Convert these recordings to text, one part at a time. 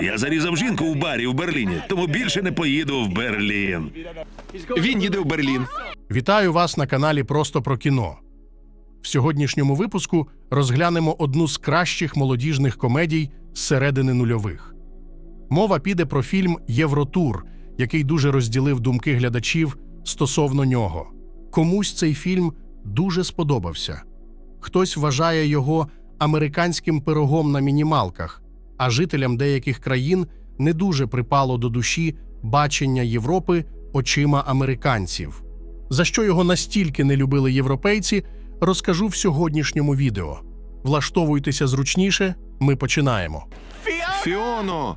Я зарізав жінку в барі в Берліні, тому більше не поїду в Берлін. Він їде в Берлін. Вітаю вас на каналі Просто про кіно. В сьогоднішньому випуску розглянемо одну з кращих молодіжних комедій з середини нульових. Мова піде про фільм Євротур, який дуже розділив думки глядачів стосовно нього. Комусь цей фільм дуже сподобався. Хтось вважає його американським пирогом на мінімалках, а жителям деяких країн не дуже припало до душі бачення Європи очима американців. За що його настільки не любили європейці, розкажу в сьогоднішньому відео. Влаштовуйтеся зручніше, ми починаємо. Фіоно!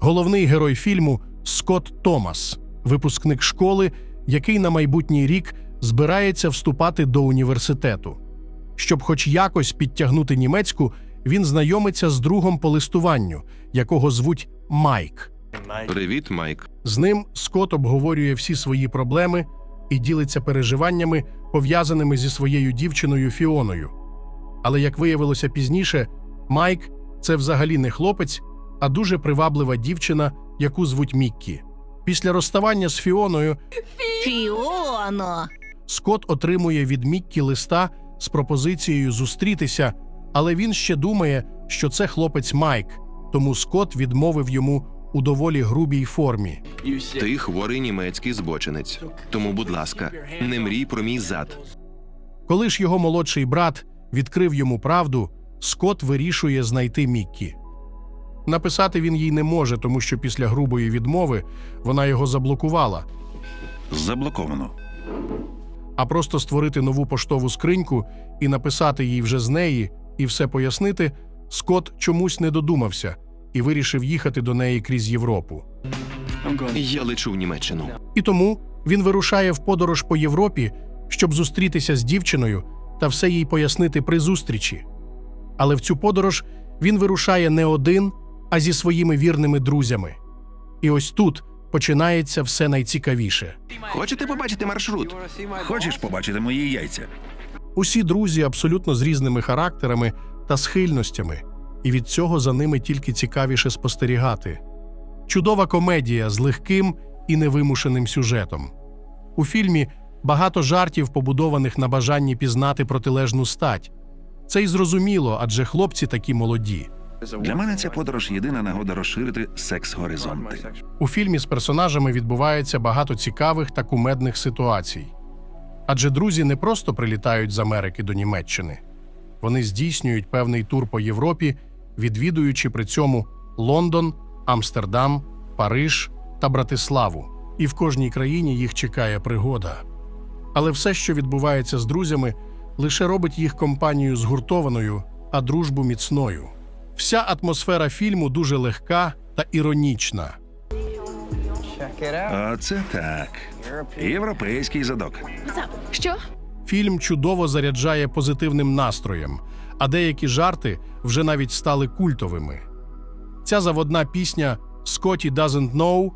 Головний герой фільму Скотт Томас, випускник школи, який на майбутній рік збирається вступати до університету. Щоб хоч якось підтягнути німецьку, він знайомиться з другом по листуванню, якого звуть Майк. Привіт, Майк. З ним Скотт обговорює всі свої проблеми і ділиться переживаннями, пов'язаними зі своєю дівчиною Фіоною. Але як виявилося пізніше, Майк це взагалі не хлопець, а дуже приваблива дівчина, яку звуть Міккі. Після розставання з Фіоною Фіоно. Скотт отримує від Міккі листа з пропозицією зустрітися, але він ще думає, що це хлопець Майк, тому Скотт відмовив йому у доволі грубій формі. Ти хворий німецький збочинець. Тому, будь ласка, не мрій про мій зад. Коли ж його молодший брат відкрив йому правду, Скотт вирішує знайти Міккі. Написати він їй не може, тому що після грубої відмови вона його заблокувала, Заблоковано. а просто створити нову поштову скриньку і написати їй вже з неї і все пояснити, Скотт чомусь не додумався і вирішив їхати до неї крізь Європу. Я лечу в Німеччину. І тому він вирушає в подорож по Європі, щоб зустрітися з дівчиною та все їй пояснити при зустрічі. Але в цю подорож він вирушає не один, а зі своїми вірними друзями. І ось тут починається все найцікавіше. Хочете побачити маршрут? Хочеш побачити мої яйця? Усі друзі абсолютно з різними характерами та схильностями, і від цього за ними тільки цікавіше спостерігати. Чудова комедія з легким і невимушеним сюжетом. У фільмі багато жартів, побудованих на бажанні пізнати протилежну стать. Це й зрозуміло, адже хлопці такі молоді. Для мене ця подорож єдина нагода розширити секс-горизонти. У фільмі з персонажами відбувається багато цікавих та кумедних ситуацій. Адже друзі не просто прилітають з Америки до Німеччини, вони здійснюють певний тур по Європі, відвідуючи при цьому Лондон, Амстердам, Париж та Братиславу. І в кожній країні їх чекає пригода. Але все, що відбувається з друзями, лише робить їх компанію згуртованою, а дружбу міцною. Вся атмосфера фільму дуже легка та іронічна. Оце так. Європейський задок. Що? Фільм чудово заряджає позитивним настроєм, а деякі жарти вже навіть стали культовими. Ця заводна пісня «Scotty doesn't know»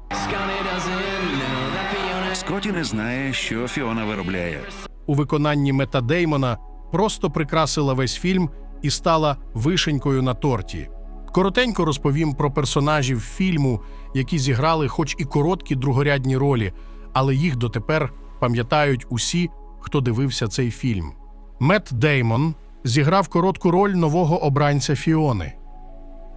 Скотті не знає, що Фіона виробляє. у виконанні Мета Деймона просто прикрасила весь фільм і стала вишенькою на торті. Коротенько розповім про персонажів фільму, які зіграли хоч і короткі другорядні ролі, але їх дотепер пам'ятають усі, хто дивився цей фільм. Мет Деймон зіграв коротку роль нового обранця Фіони.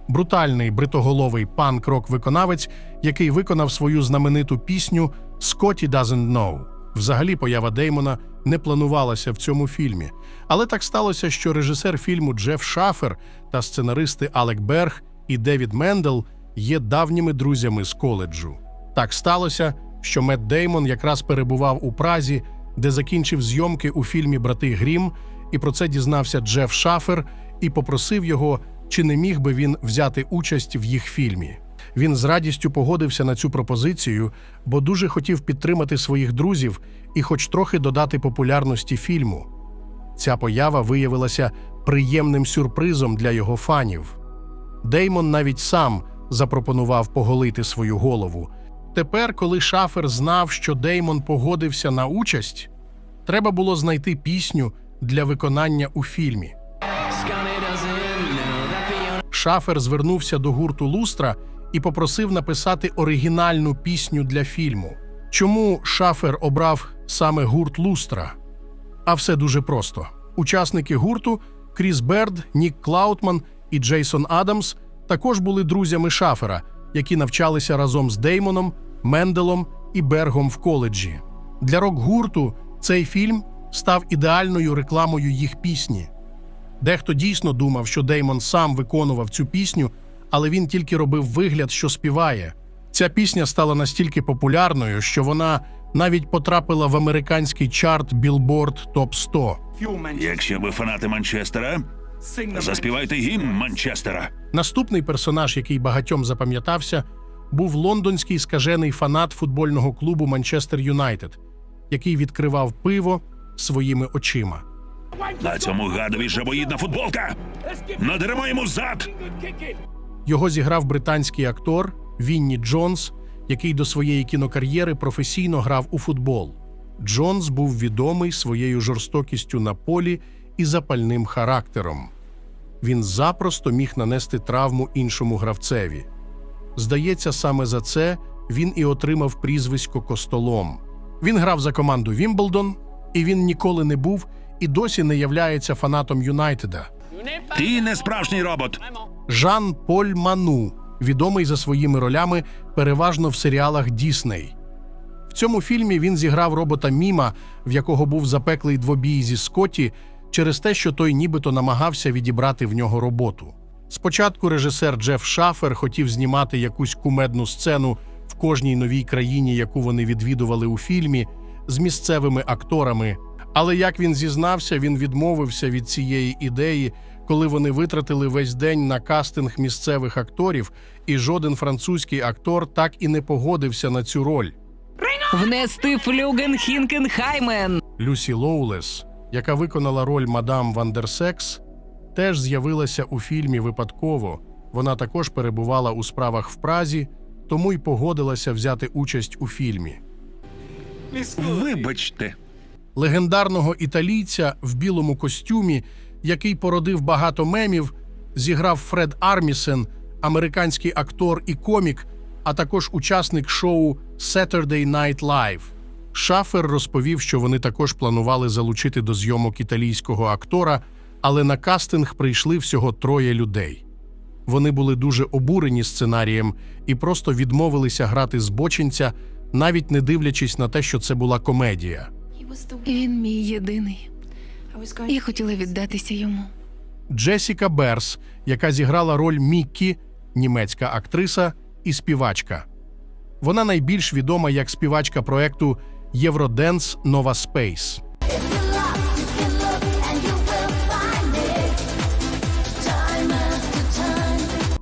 Брутальний бритоголовий панк-рок-виконавець, який виконав свою знамениту пісню «Scotty doesn't know». Взагалі, поява Деймона не планувалася в цьому фільмі. Але так сталося, що режисер фільму Джеф Шафер та сценаристи Алек Берг і Девід Мендел є давніми друзями з коледжу. Так сталося, що Мет Деймон якраз перебував у Празі, де закінчив зйомки у фільмі Брати Грім, і про це дізнався Джеф Шафер і попросив його, чи не міг би він взяти участь в їх фільмі. Він з радістю погодився на цю пропозицію, бо дуже хотів підтримати своїх друзів і хоч трохи додати популярності фільму. Ця поява виявилася приємним сюрпризом для його фанів. Деймон навіть сам запропонував поголити свою голову. Тепер, коли Шафер знав, що Деймон погодився на участь, треба було знайти пісню для виконання у фільмі. Шафер звернувся до гурту Лустра і попросив написати оригінальну пісню для фільму. Чому Шафер обрав саме гурт Лустра? А все дуже просто. Учасники гурту Кріс Берд, Нік Клаутман і Джейсон Адамс також були друзями Шафера, які навчалися разом з Деймоном, Менделом і Бергом в коледжі. Для рок-гурту цей фільм став ідеальною рекламою їх пісні. Дехто дійсно думав, що Деймон сам виконував цю пісню, але він тільки робив вигляд, що співає. Ця пісня стала настільки популярною, що вона навіть потрапила в американський чарт Billboard Top 100. Якщо ви фанати Манчестера, заспівайте гімн Манчестера. Наступний персонаж, який багатьом запам'ятався, був лондонський скажений фанат футбольного клубу Манчестер Юнайтед, який відкривав пиво своїми очима. На цьому гадові жабоїдна футболка. Надеремо йому зад. Його зіграв британський актор Вінні Джонс, який до своєї кінокар'єри професійно грав у футбол. Джонс був відомий своєю жорстокістю на полі і запальним характером. Він запросто міг нанести травму іншому гравцеві. Здається, саме за це він і отримав прізвисько Костолом. Він грав за команду Вімблдон, і він ніколи не був і досі не являється фанатом Юнайтеда. Ти не справжній робот. Жан Поль Ману, відомий за своїми ролями переважно в серіалах Дісней. В цьому фільмі він зіграв робота Міма, в якого був запеклий двобій зі Скотті, через те, що той нібито намагався відібрати в нього роботу. Спочатку режисер Джеф Шафер хотів знімати якусь кумедну сцену в кожній новій країні, яку вони відвідували у фільмі, з місцевими акторами. Але як він зізнався, він відмовився від цієї ідеї, коли вони витратили весь день на кастинг місцевих акторів, і жоден французький актор так і не погодився на цю роль. Внести флюген Хінкенхаймен. Люсі Лоулес, яка виконала роль мадам Вандерсекс, теж з'явилася у фільмі випадково. Вона також перебувала у справах в Празі, тому й погодилася взяти участь у фільмі. Вибачте. Легендарного італійця в білому костюмі, який породив багато мемів, зіграв Фред Армісен, американський актор і комік, а також учасник шоу Saturday Night Live. Шафер розповів, що вони також планували залучити до зйомок італійського актора, але на кастинг прийшли всього троє людей. Вони були дуже обурені сценарієм і просто відмовилися грати збочинця, навіть не дивлячись на те, що це була комедія. Він мій єдиний. Я хотіла віддатися йому. Джесіка Берс, яка зіграла роль Міккі, німецька актриса і співачка. Вона найбільш відома як співачка проекту Євроденс Нова Спейс.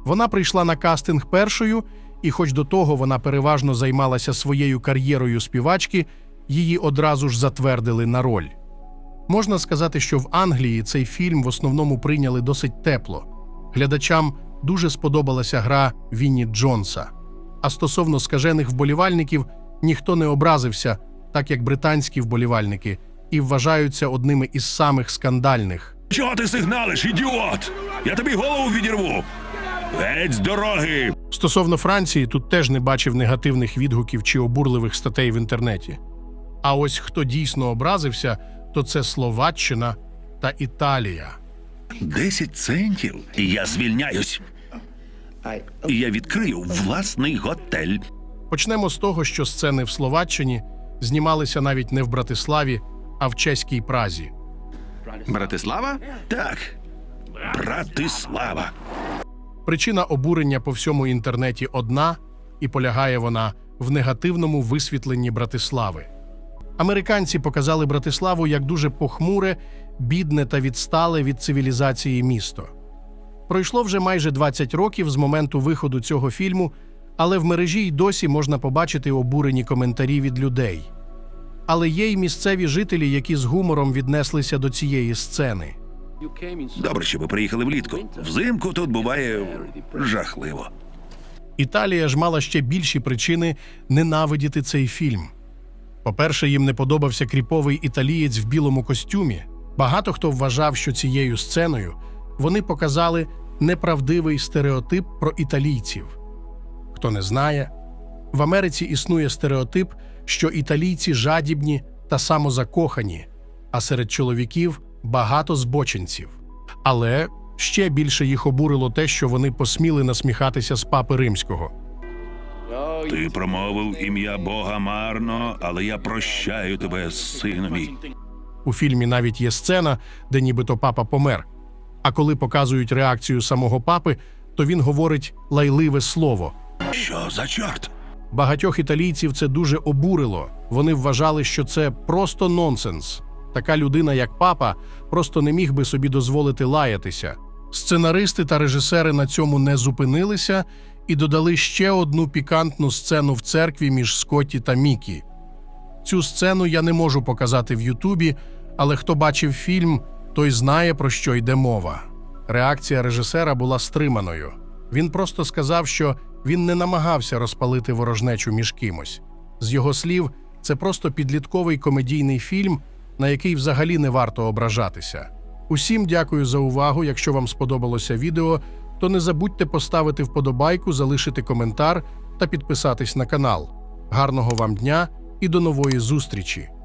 Вона прийшла на кастинг першою, і, хоч до того вона переважно займалася своєю кар'єрою співачки, її одразу ж затвердили на роль. Можна сказати, що в Англії цей фільм в основному прийняли досить тепло. Глядачам дуже сподобалася гра Вінні Джонса. А стосовно скажених вболівальників, ніхто не образився, так як британські вболівальники, і вважаються одними із самих скандальних. Чого ти сигналиш, ідіот? Я тобі голову відірву. Геть з дороги. Стосовно Франції, тут теж не бачив негативних відгуків чи обурливих статей в інтернеті. А ось хто дійсно образився, то це Словаччина та Італія. Десять центів. І я звільняюсь. І я відкрию власний готель. Почнемо з того, що сцени в Словаччині знімалися навіть не в Братиславі, а в чеській Празі. Братислава? Так. Братислава. Причина обурення по всьому інтернеті одна, і полягає вона в негативному висвітленні Братислави. Американці показали Братиславу як дуже похмуре, бідне та відстале від цивілізації місто. Пройшло вже майже 20 років з моменту виходу цього фільму, але в мережі й досі можна побачити обурені коментарі від людей. Але є й місцеві жителі, які з гумором віднеслися до цієї сцени. Добре, що ви приїхали влітку. Взимку тут буває жахливо. Італія ж мала ще більші причини ненавидіти цей фільм. По-перше, їм не подобався кріповий італієць в білому костюмі. Багато хто вважав, що цією сценою вони показали неправдивий стереотип про італійців. Хто не знає, в Америці існує стереотип, що італійці жадібні та самозакохані, а серед чоловіків багато збочинців. Але ще більше їх обурило те, що вони посміли насміхатися з папи римського. Ти промовив ім'я Бога марно, але я прощаю тебе, сину мій. У фільмі навіть є сцена, де нібито папа помер. А коли показують реакцію самого папи, то він говорить лайливе слово. Що за чорт? Багатьох італійців це дуже обурило. Вони вважали, що це просто нонсенс. Така людина, як папа, просто не міг би собі дозволити лаятися. Сценаристи та режисери на цьому не зупинилися і додали ще одну пікантну сцену в церкві між Скотті та Мікі. Цю сцену я не можу показати в Ютубі, але хто бачив фільм, той знає, про що йде мова. Реакція режисера була стриманою. Він просто сказав, що він не намагався розпалити ворожнечу між кимось. З його слів, це просто підлітковий комедійний фільм, на який взагалі не варто ображатися. Усім дякую за увагу. Якщо вам сподобалося відео, то не забудьте поставити вподобайку, залишити коментар та підписатись на канал. Гарного вам дня і до нової зустрічі!